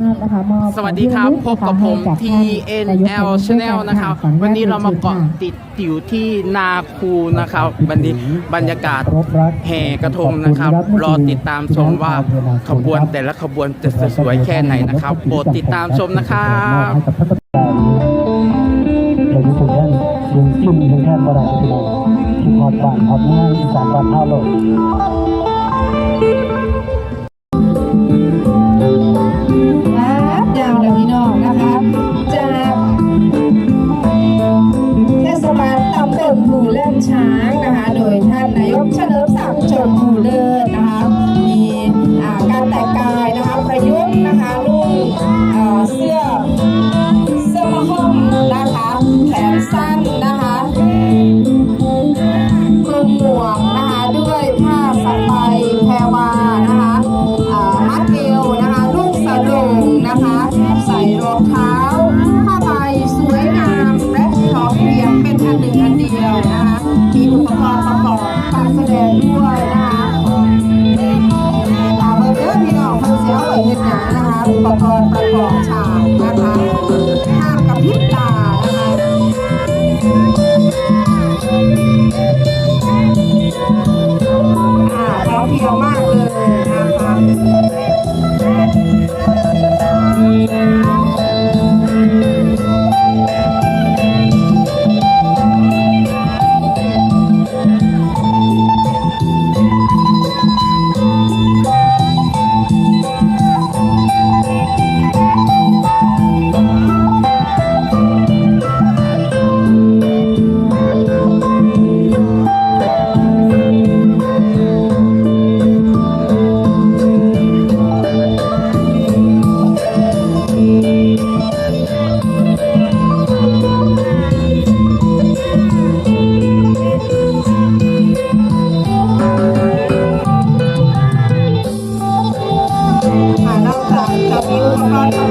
นะคะมอบสวัสดีครับพบกับผมให้ท่านนายก TNL เป็นผู้ช่วย Channel กันะครับขออญตวันนี้เรามาเกาะชิญค่ะติดอยู่ที่นาคูนะครับวันนี้บรรยากาศแห่กระทงนะครับ รอติดตามชมว่าขบวนแต่ละขบวนจะสวยแค่ไหนนะครับโปรดติดตามชมนะครับให้กับพระประธานเราอยู่ถึงแค่ยังกินถึงแค่บ่ได้พี่น้องที่พอดบ้านพอดเมืองอีสานบ้านเฮาโลก นะคะอุปกรณ์ประกอบฉากนะคะห้ามกระพริบตา oh you.